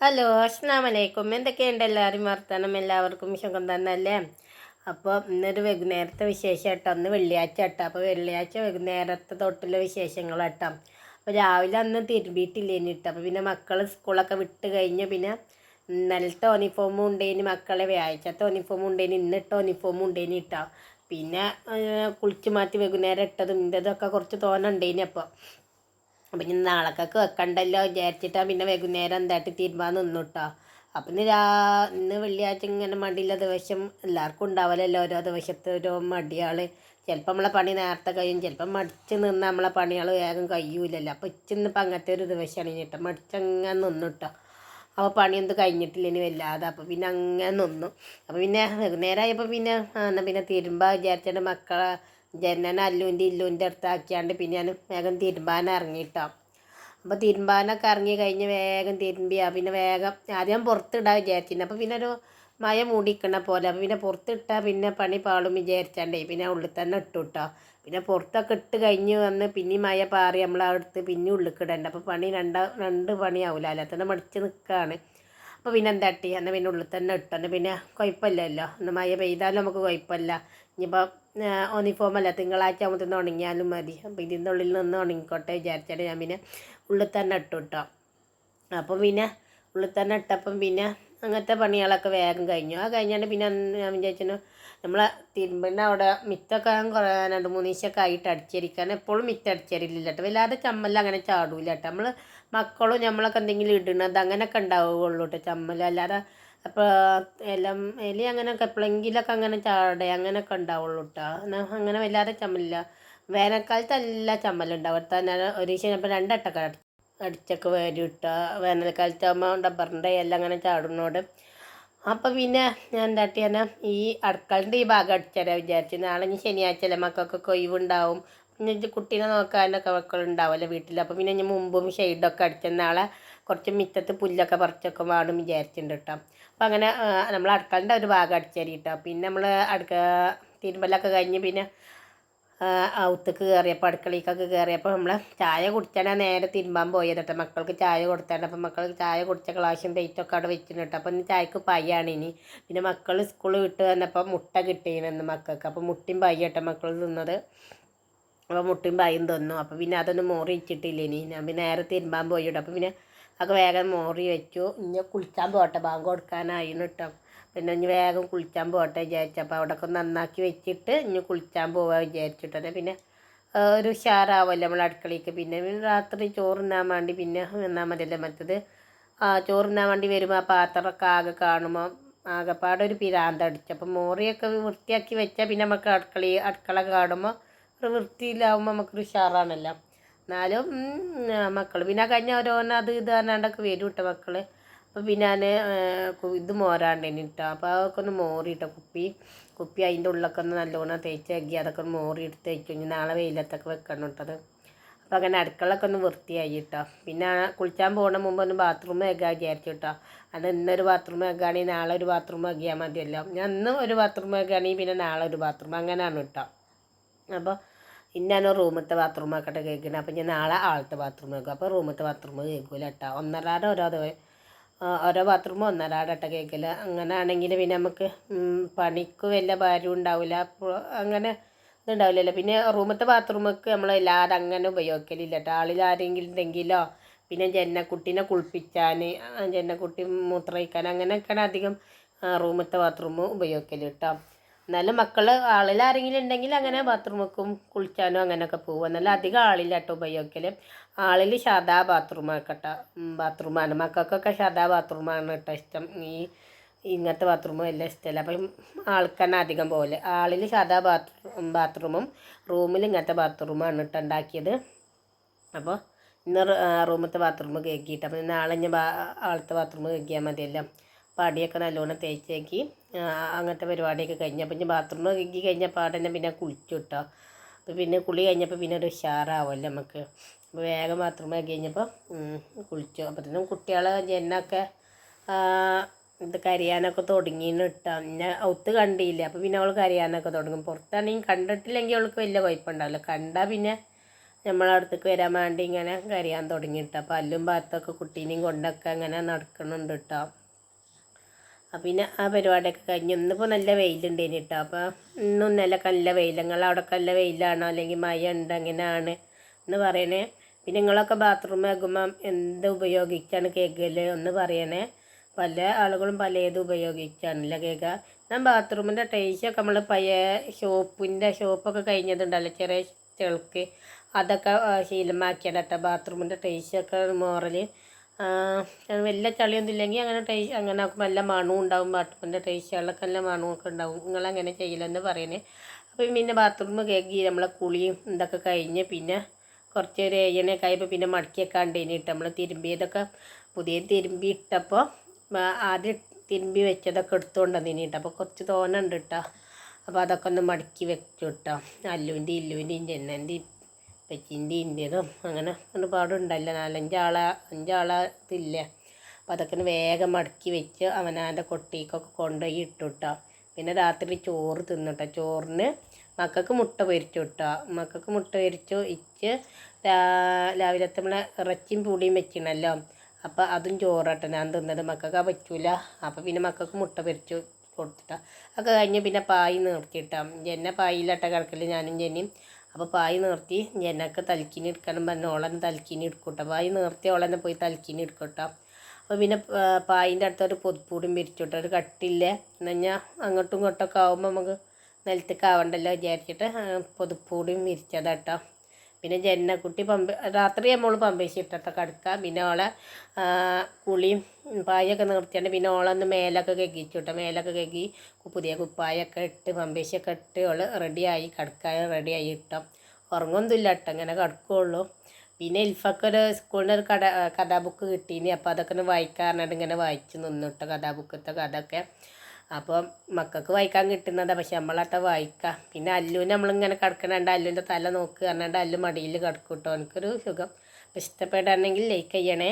Hello അസ്സാം എന്തൊക്കെയുണ്ട് എല്ലാവരും? വർത്തമാനം എല്ലാവർക്കും സുഖം തന്നല്ലേ അപ്പോൾ ഇന്നൊരു വൈകുന്നേരത്തെ വിശേഷം കേട്ടോ അന്ന് വെള്ളിയാഴ്ച കേട്ടോ അപ്പോൾ വെള്ളിയാഴ്ച വൈകുന്നേരത്തെ തൊട്ടുള്ള വിശേഷങ്ങൾ കേട്ടോ അപ്പോൾ രാവിലെ അന്ന് തിരുമ്പിയിട്ടില്ലേനി കേട്ടോ അപ്പോൾ പിന്നെ മക്കൾ സ്കൂളൊക്കെ വിട്ട് കഴിഞ്ഞ്. പിന്നെ ഇന്നലത്തെ യൂണിഫോമും ഉണ്ടേനി മക്കളെ. വ്യാഴ്ചത്തെ യൂണിഫോമും ഉണ്ടേനി. ഇന്നിട്ട് യൂണിഫോമും ഉണ്ടേനി കേട്ടോ പിന്നെ കുളിച്ചു കുളിച്ച് മാറ്റി വൈകുന്നേരം ഇട്ടതും ഇന്റെതൊക്കെ കുറച്ച് തോന്നുന്നുണ്ടേനി അപ്പോൾ. അപ്പം ഇനി നാളേക്കൊക്കെ വെക്കണ്ടല്ലോ വിചാരിച്ചിട്ടാ പിന്നെ വൈകുന്നേരം എന്തായിട്ട് തീരുമാനം നിന്നു കേട്ടോ അപ്പം ഇന്ന് രാ ഇന്ന് വെള്ളിയാഴ്ച ഇങ്ങനെ മടിയുള്ള ദിവസം എല്ലാവർക്കും ഉണ്ടാവലല്ലോ ഓരോ ദിവസത്തെ ഓരോ മടിയാൾ ചിലപ്പോൾ നമ്മളെ പണി നേരത്തെ കഴിയും ചിലപ്പോൾ മടിച്ച് നിന്ന് നമ്മളെ പണികൾ വേഗം കഴിയൂലല്ലോ. അപ്പോൾ ഇച്ചിന്നിപ്പോൾ അങ്ങനത്തെ ഒരു ദിവസമാണ് കേട്ടോ മടിച്ചങ്ങനെ നിന്നു കേട്ടോ അപ്പോൾ പണിയൊന്നും കഴിഞ്ഞിട്ടില്ല ഇനി വല്ലാതെ. അപ്പോൾ പിന്നെ അങ്ങനെ നിന്നു. അപ്പോൾ പിന്നെ വൈകുന്നേരമായപ്പോൾ പിന്നെ എന്നാൽ പിന്നെ തിരുമ്പ വിചാരിച്ചിട്ട് മക്കളെ ജനന അല്ലുവിന്റെ ഇല്ലുവിന്റെ അടുത്താക്കിയാണ്ട് പിന്നെ ഞാൻ വേഗം തിരുമ്പാൻ ഇറങ്ങിയിട്ടോ അപ്പോൾ തിരുമ്പാനൊക്കെ ഇറങ്ങി കഴിഞ്ഞ് വേഗം തിരുമ്പിയാ പിന്നെ വേഗം ആദ്യം പുറത്തിടാൻ വിചാരിച്ചിരുന്നു. അപ്പോൾ പിന്നെ ഒരു മഴ മൂടിക്കണ പോലെ അപ്പോൾ പിന്നെ പുറത്തിട്ടാൽ പിന്നെ പണി പാളും വിചാരിച്ചാണ്ടേ പിന്നെ ഉള്ളിൽ തന്നെ ഇട്ടു കേട്ടോ പിന്നെ പുറത്തൊക്കെ ഇട്ട് കഴിഞ്ഞ് വന്ന് പിന്നെ മഴ പാറി നമ്മൾ പിന്നെ ഉള്ളിൽ കിടണ്ട അപ്പോൾ പണി രണ്ട രണ്ട് പണിയാവില്ല അല്ലാത്തന്നെ മടിച്ച് നിൽക്കുകയാണ് അപ്പോൾ പിന്നെ എന്താ ഇട്ടി എന്നാൽ പിന്നെ ഉള്ളിൽ തന്നെ ഇട്ടു. എന്നാൽ പിന്നെ കുഴപ്പമില്ലല്ലോ. എന്നാൽ മഴ പെയ്താലും നമുക്ക് കുഴപ്പമില്ല. ഇനിയിപ്പോൾ യൂണിഫോം അല്ല. തിങ്കളാഴ്ച ആകുമ്പോൾ ഉണങ്ങിയാലും മതി. അപ്പോൾ ഇതിന്റെ ഉള്ളിൽ നിന്ന് ഉണങ്ങിക്കോട്ടെ വിചാരിച്ചാൽ ഞാൻ പിന്നെ ഉള്ളിൽ തന്നെ ഇട്ടു കേട്ടോ അപ്പോൾ പിന്നെ ഉള്ളിൽ തന്നെ ഇട്ടപ്പം പിന്നെ അങ്ങനത്തെ പണികളൊക്കെ വേഗം കഴിഞ്ഞു. ആ കഴിഞ്ഞാണ്ട് പിന്നെ ഞാൻ വിചാരിച്ചു നമ്മളെ തിരുമ്പിന്റെ അവിടെ മിത്തൊക്കെ കുറേ രണ്ട് മൂന്ന് ആയിട്ട് അടിച്ചരിക്കാൻ എപ്പോഴും മിത്ത് അടിച്ചരില്ല കേട്ടോ വല്ലാതെ ചമ്മലിൽ അങ്ങനെ ചാടൂല കേട്ടോ നമ്മൾ മക്കളും നമ്മളൊക്കെ എന്തെങ്കിലും ഇടുന്നത് അങ്ങനെയൊക്കെ ഉണ്ടാവുകയുള്ളൂ കേട്ടോ ചമ്മൽ അല്ലാതെ അപ്പോൾ എല്ലാം എലി അങ്ങനെയൊക്കെ എപ്പോഴെങ്കിലൊക്കെ അങ്ങനെ ചാടെ അങ്ങനെയൊക്കെ ഉണ്ടാവുള്ളൂ കേട്ടോ അങ്ങനെ വല്ലാതെ ചമ്മലില്ല. വേനൽക്കാലത്ത് എല്ലാ ചമ്മലുണ്ടാവും. തന്നെ ഒരു ദിവസം ഇപ്പോൾ രണ്ടട്ടൊക്കെ അടി അടിച്ചൊക്കെ വരും ഇട്ടുക വേനൽക്കാലത്ത് ആകുമ്പോൾ എല്ലാം അങ്ങനെ ചാടുന്നോട്. അപ്പോൾ പിന്നെ ഞാൻ എന്താട്ടി തന്നെ ഈ അടുക്കളന്റെ ഈ ഭാഗം അടിച്ചാലേ വിചാരിച്ചു. നാളെ ഇനി ശനിയാഴ്ച അല്ലേ മക്കൾക്കൊക്കെ ഇത് കുട്ടീനെ നോക്കാനൊക്കെ മക്കളുണ്ടാവുമല്ലോ വീട്ടിൽ അപ്പോൾ പിന്നെ ഞാൻ മുമ്പും ഷെയ്ഡൊക്കെ അടിച്ച നാളെ കുറച്ച് മിറ്റത്ത് പുല്ലൊക്കെ പറിച്ചൊക്കെ വേണം വിചാരിച്ചിട്ടുണ്ട് കേട്ടോ അപ്പോൾ അങ്ങനെ നമ്മൾ അടുക്കളന്റെ ഒരു ഭാഗം അടിച്ചേരി കേട്ടോ പിന്നെ നമ്മൾ അടുക്ക തിരുമ്പലൊക്കെ കഴിഞ്ഞ് പിന്നെ ഔത്തക്ക് കയറിയപ്പോൾ അടുക്കളയിലേക്കൊക്കെ കയറിയപ്പോൾ നമ്മൾ ചായ കുടിച്ചാണ് നേരെ തിരുമ്പാൻ പോയത് കേട്ടോ മക്കൾക്ക് ചായ കൊടുത്താണ് അപ്പം മക്കൾക്ക് ചായ കുടിച്ച ഗ്ലാസും പ്ലേറ്റൊക്കെ അവിടെ വെച്ചിട്ടുണ്ട് കേട്ടോ അപ്പം ഇന്ന് ചായക്ക് പയ്യാണ് ഇനി. പിന്നെ മക്കൾ സ്കൂൾ വിട്ട് വന്നപ്പോൾ മുട്ട കിട്ടിയിരുന്നു മക്കൾക്ക്. അപ്പോൾ മുട്ടയും പയ്യ കേട്ടോ മക്കൾ തിന്നത്. അപ്പോൾ മുട്ടും പായും തന്നു. അപ്പോൾ പിന്നെ അതൊന്നും മോറി വെച്ചിട്ടില്ല ഇനി. ഞാൻ പിന്നെ നേരെ തിരുമ്പാൻ പോയിട്ട് അപ്പോൾ പിന്നെ അതൊക്കെ വേഗം മോറി വെച്ചു. ഇനി കുളിച്ചാൻ പോട്ടെ. ബാങ്ക് കൊടുക്കാനായിരുന്നു കേട്ടോ പിന്നെ ഇനി വേഗം കുളിച്ചാൻ പോട്ടെ വിചാരിച്ചു. അപ്പോൾ അവിടെയൊക്കെ നന്നാക്കി വെച്ചിട്ട് ഇനി കുളിച്ചാൻ പോവാൻ വിചാരിച്ചിട്ട് പിന്നെ ഒരു ഉഷാറാവുമല്ലോ നമ്മൾ അടുക്കളയ്ക്ക് പിന്നെ രാത്രി ചോറുണ്ണാൻ വേണ്ടി പിന്നെ നിന്നാൽ മതിയല്ലോ. മറ്റത് ചോറുണ്ണാൻ വേണ്ടി വരുമ്പോൾ ആ പാത്രമൊക്കെ ആകെ കാണുമ്പോൾ ആകെപ്പാടെ ഒരു പിരാന്ത് അപ്പം മോറിയൊക്കെ വൃത്തിയാക്കി വെച്ചാൽ പിന്നെ നമുക്ക് അടുക്കള അടുക്കള കാണുമ്പോൾ ഒരു വൃത്തിയിലാവുമ്പോൾ നമുക്കൊരു ഉഷാറാണല്ലോ. എന്നാലും മക്കൾ പിന്നെ കഴിഞ്ഞ ഓരോന്ന് അത് ഇത് പറഞ്ഞാണ്ടൊക്കെ വരും കേട്ടോ മക്കൾ അപ്പോൾ പിന്നെ ഞാൻ ഇത് മോരാണ്ടേനി കേട്ടോ അപ്പോൾ അതൊക്കെ ഒന്ന് മോറിയിട്ടോ കുപ്പി കുപ്പി അതിന്റെ ഉള്ളൊക്കെ ഒന്ന് നല്ലോണം തേച്ചാക്കി അതൊക്കെ ഒന്ന് മോറി എടുത്ത് നാളെ വെയിലത്തൊക്കെ വെക്കണം കേട്ടത് അപ്പോൾ അങ്ങനെ അടുക്കളൊക്കെ ഒന്ന് വൃത്തിയായി കേട്ടോ പിന്നെ കുളിച്ചാൻ പോകുന്ന മുമ്പ് ഒന്ന് ബാത്റൂം വെക്കാൻ വിചാരിച്ചു കേട്ടോ അത് ഇന്നൊരു ബാത്റൂം വെക്കുകയാണെങ്കിൽ നാളെ ഒരു ബാത്റൂം വെക്കിയാൽ മതിയല്ലോ. ഞാൻ ഇന്ന് ഒരു ബാത്റൂം വെക്കുകയാണെങ്കിൽ പിന്നെ നാളെ ഒരു ബാത്റൂം. അങ്ങനെയാണ് കേട്ടോ അപ്പോൾ ഇന്നാണ് റൂമത്തെ ബാത്റൂം ആക്കട്ടെ കേൾക്കുന്നത് അപ്പം ഞാൻ നാളെ ആളത്തെ ബാത്റൂം കേൾക്കും അപ്പോൾ റൂമത്തെ ബാത്റൂം കേൾക്കില്ല കേട്ടോ ഒന്നരാടെ ഓരോ ഓരോ ബാത്റൂം ഒന്നരാടെ ഇട്ട കേൾക്കില്ല അങ്ങനെ ആണെങ്കിൽ പിന്നെ നമുക്ക് പണിക്ക് വല്ല ഭാരം ഉണ്ടാവില്ല അങ്ങനെ ഇതുണ്ടാവില്ലല്ലോ. പിന്നെ റൂമത്തെ ബാത്റൂമൊക്കെ നമ്മൾ എല്ലാവരും അങ്ങനെ ഉപയോഗിക്കലില്ല കേട്ടോ ആളിൽ ആരെങ്കിലും ഉണ്ടെങ്കിലോ പിന്നെ ജന്നക്കുട്ടീനെ കുളിപ്പിക്കാൻ ജന്നക്കുട്ടി മൂത്രയിക്കാൻ അങ്ങനെയൊക്കെയാണ് അധികം റൂമത്തെ ബാത്റൂം ഉപയോഗിക്കൽ കേട്ടോ എന്നാലും മക്കൾ ആളിൽ ആരെങ്കിലും ഉണ്ടെങ്കിൽ അങ്ങനെ ബാത്റൂമിക്കും കുളിച്ചാനോ അങ്ങനെയൊക്കെ പോകും എന്നാലും അധികം ആളില്ല കേട്ടോ ഉപയോഗിക്കൽ ആളിൽ സാധാ ബാത്റൂം ആക്കട്ടെ ബാത്റൂമാണ് മക്കൾക്കൊക്കെ സാധാ ബാത്റൂമാണ് കേട്ടോ ഇഷ്ടം. ഈ ഇങ്ങനത്തെ ബാത്റൂമും എല്ലാം ഇഷ്ടമല്ല അപ്പം ആൾക്കാണ് അധികം പോലെ ആളിൽ സാധാ ബാത്റൂം ബാത്റൂമും റൂമിൽ ഇങ്ങനത്തെ ബാത്റൂമാണ് കേട്ടോ ഉണ്ടാക്കിയത് അപ്പോൾ ഇന്ന് റൂമത്തെ ബാത്റൂം കേക്കിയിട്ട് അപ്പം നാളെ ഞാൻ ആളത്തെ ബാത്റൂം കേക്കിയാൽ മതിയല്ലോ. പടിയൊക്കെ നല്ലോണം തേച്ചേക്കി. അങ്ങനത്തെ പരിപാടിയൊക്കെ കഴിഞ്ഞപ്പോൾ ഞാൻ ബാത്റൂം കേക്കി കഴിഞ്ഞ പാടന്നെ പിന്നെ കുളിച്ചു കേട്ടോ അപ്പോൾ പിന്നെ കുളി കഴിഞ്ഞപ്പോൾ പിന്നെ ഒരു ഉഷാറാവുമല്ലോ നമുക്ക് അപ്പോൾ വേഗം ബാത്റൂം ആക്കി കഴിഞ്ഞപ്പോൾ കുളിച്ചു. അപ്പോഴത്തേനും കുട്ടികളെ ജനൊക്കെ ഇത് കരയാനൊക്കെ തുടങ്ങിയെന്ന് ഇട്ടാ. പിന്നെ ഒത്ത് കണ്ടില്ല. അപ്പോൾ പിന്നെ അവൾ കരയാനൊക്കെ തുടങ്ങും. പുറത്താണെങ്കിൽ കണ്ടിട്ടില്ലെങ്കിൽ അവൾക്ക് വലിയ കുഴപ്പമുണ്ടാവില്ല കണ്ടാൽ പിന്നെ നമ്മളെ അടുത്തേക്ക് വരാൻ വേണ്ടി ഇങ്ങനെ കരയാൻ തുടങ്ങിയിട്ടാണ് അപ്പോൾ അല്ലും ഭാഗത്തൊക്കെ കുട്ടീനെയും കൊണ്ടൊക്കെ അങ്ങനെ നടക്കണുണ്ട് കേട്ടോ അപ്പം പിന്നെ ആ പരിപാടിയൊക്കെ കഴിഞ്ഞ് ഇന്നിപ്പോൾ നല്ല വെയിലുണ്ടേനി കേട്ടോ അപ്പോൾ ഇന്നും നല്ല നല്ല വെയിൽ നിങ്ങൾ അവിടെ നല്ല വെയിലാണോ? അല്ലെങ്കിൽ മഴ ഉണ്ട്? അങ്ങനെയാണ് എന്ന് പറയണേ. പിന്നെ നിങ്ങളൊക്കെ ബാത്റൂം ആകുമ്പം എന്ത് ഉപയോഗിച്ചാണ് കേൾക്കൽ? ഒന്ന് പറയണേ. പല ആളുകളും പലത് ഉപയോഗിച്ചാണല്ലോ കേൾക്കുക ഞാൻ ബാത്റൂമിന്റെ ടൈസൊക്കെ നമ്മൾ പഴയ ഷോപ്പിന്റെ ഷോപ്പൊക്കെ കഴിഞ്ഞതുണ്ടല്ലോ. ചെറിയ ചെളുക്ക് അതൊക്കെ ശീലമാക്കിയാണ് കേട്ടോ ബാത്റൂമിന്റെ ടൈസൊക്കെ മോറൽ വലിയ ചളിയൊന്നും ഇല്ലെങ്കിൽ അങ്ങനെ ടേ അങ്ങനെ നല്ല മണവും ഉണ്ടാവും ബാത്റൂമിന്റെ ടേസ്റ്റുകളിലൊക്കെ നല്ല മണമൊക്കെ ഉണ്ടാവും. നിങ്ങളങ്ങനെ ചെയ്യില്ലെന്ന് പറയണേ. അപ്പം പിന്നെ ബാത്റൂം കേൾക്കി നമ്മളെ കുളിയും ഇതൊക്കെ കഴിഞ്ഞ് പിന്നെ കുറച്ച് ഒരു ഏഴനൊക്കെ ആയപ്പോൾ പിന്നെ മടക്കിയൊക്കെ ഉണ്ടേനിട്ട് നമ്മൾ തിരുമ്പിയതൊക്കെ പുതിയ തിരുമ്പി ഇട്ടപ്പോൾ ആദ്യം തിരുമ്പി വെച്ചതൊക്കെ എടുത്തുകൊണ്ട് വന്നിട്ട് അപ്പോൾ കുറച്ച് തോനുണ്ട് കേട്ടോ അപ്പോൾ അതൊക്കെ ഒന്ന് മടക്കി വെച്ചു കേട്ടോ അല്ലുവിന്റെ ഇല്ലുവിന്റെയും ജന്നന്റെയും പെച്ചിന്റെ ഇന്റെതും അങ്ങനെ ഒരുപാടുണ്ടല്ലോ നാലഞ്ചാളെ അഞ്ചാളെ ഇതില്ലേ. അപ്പോൾ അതൊക്കെ വേഗം മടക്കി വെച്ച് അവനാന്റെ കൊട്ടിക്കൊക്കെ കൊണ്ടുപോയി ഇട്ടു കേട്ടോ പിന്നെ രാത്രി ചോറ് തിന്നിട്ടോ. ചോറിന് മക്കൾക്ക് മുട്ട പൊരിച്ചു കിട്ടുക മക്കൾക്ക് മുട്ട പൊരിച്ചു ഇച്ച് രാവിലത്തെ നമ്മളെ ഇറച്ചിയും പൂടിയും വെച്ചിണല്ലോ. അപ്പോൾ അതും ചോറാട്ടോ. ഞാൻ തിന്നത് മക്കൾക്ക് ആ പറ്റൂല. അപ്പോൾ പിന്നെ മക്കൾക്ക് മുട്ട പൊരിച്ചു കൊടുത്തിട്ടാ. ഒക്കെ കഴിഞ്ഞ് പിന്നെ പായി നിർത്തിയിട്ടാം ജെന്നെ പായിലട്ട കിടക്കൽ ഞാനും ജെന്നിയും അപ്പോൾ പായ് നിർത്തി. ജെന്നൊക്കെ തലക്കിനി എടുക്കണം പറഞ്ഞ. ഓളെന്നെ തലക്കിനി എടുക്കൂട്ടോ. പായ് നിർത്തി ഓളനെ പോയി തലക്കിനി എടുക്കട്ടോ. അപ്പോൾ പിന്നെ പായിന്റെ അടുത്തൊരു പൊതുപ്പൂടും വിരിച്ചുട്ടോ ഒരു കട്ടില്ലേ. എന്ന് കഴിഞ്ഞാൽ അങ്ങോട്ടും ഇങ്ങോട്ടൊക്കെ ആകുമ്പോൾ നമുക്ക് നിലത്തേക്ക് ആവണ്ടല്ലോ വിചാരിച്ചിട്ട് പൊതുപ്പൂടും വിരിച്ചതാട്ടോ. പിന്നെ ജന്നക്കുട്ടി പമ്പ രാത്രി നമ്മൾ പമ്പേശിട്ടിട്ട് കിടക്കുക പിന്നെ ഓളെ കുളിയും പായൊക്കെ നിർത്തിയാണ്ട് പിന്നെ ഓളൊന്ന് മേലൊക്കെ കെക്കിച്ചു കേട്ടോ മേലൊക്കെ കെക്കി പുതിയ കുപ്പായൊക്കെ ഇട്ട് പമ്പേശിയൊക്കെ ഇട്ട് ഓൾ റെഡിയായി കിടക്കാൻ റെഡിയായി ഇട്ടോ. ഉറങ്ങൊന്നുമില്ല കേട്ടോ ഇങ്ങനെ കിടക്കുകയുള്ളൂ പിന്നെ ഇൽഫക്ക് ഒരു സ്കൂളിന്റെ ഒരു കഥ കഥാബുക്ക് കിട്ടീനി. അപ്പോൾ അതൊക്കെ ഒന്ന് വായിക്കാറുണ്ട് ഇങ്ങനെ വായിച്ച് നിന്നിട്ടോ കഥാബുക്കത്തെ കഥയൊക്കെ. അപ്പോൾ മക്കൾക്ക് വായിക്കാൻ കിട്ടുന്നതാണ് പക്ഷെ നമ്മളട്ട വായിക്കാം. പിന്നെ അല്ലുവിനെ നമ്മളിങ്ങനെ കിടക്കണുണ്ട് അല്ലുവിന്റെ തല നോക്കുക പറഞ്ഞാണ്ട് അല്ലു മടിയിൽ കിടക്കും കേട്ടോ. എനിക്കൊരു സുഖം. ഇഷ്ടപ്പെടുകയാണെങ്കിൽ ലൈക്ക് ചെയ്യണേ.